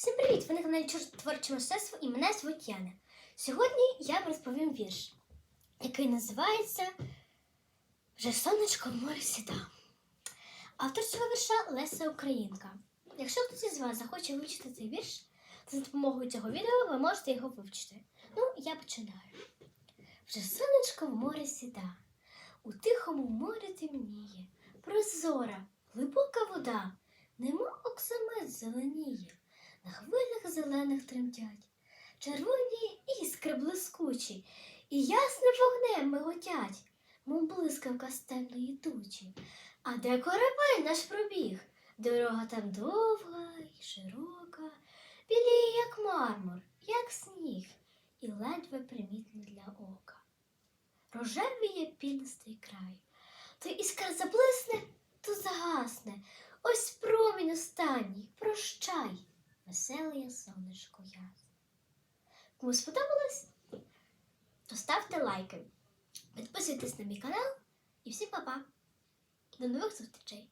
Всім привіт! Ви на каналі Творче мистецтво і мене звуть Яна. Сьогодні я вам розповім вірш, який називається Вже сонечко в морі сіда. Автор цього вірша Леся Українка. Якщо хтось із вас захоче вивчити цей вірш, то за допомогою цього відео ви можете його вивчити. Ну, я починаю. Вже сонечко в морі сіда, у тихому морі темніє, прозора, глибока вода, нема оксамит зеленіє. На хвилях зелених тремтять, червоні іскри блискучі, і ясним вогнем миготять, мов блискавка з темної тучі. А де корабель наш пробіг? Дорога там довга і широка, біліє, як мармур, як сніг, і ледве примітний для ока. Рожевіє пінистий край, то іскра заблисне, веселе сонечко ясне. Кому сподобалось? То ставте лайки, підписуйтесь на мій канал і всім па-па. До нових зустрічей!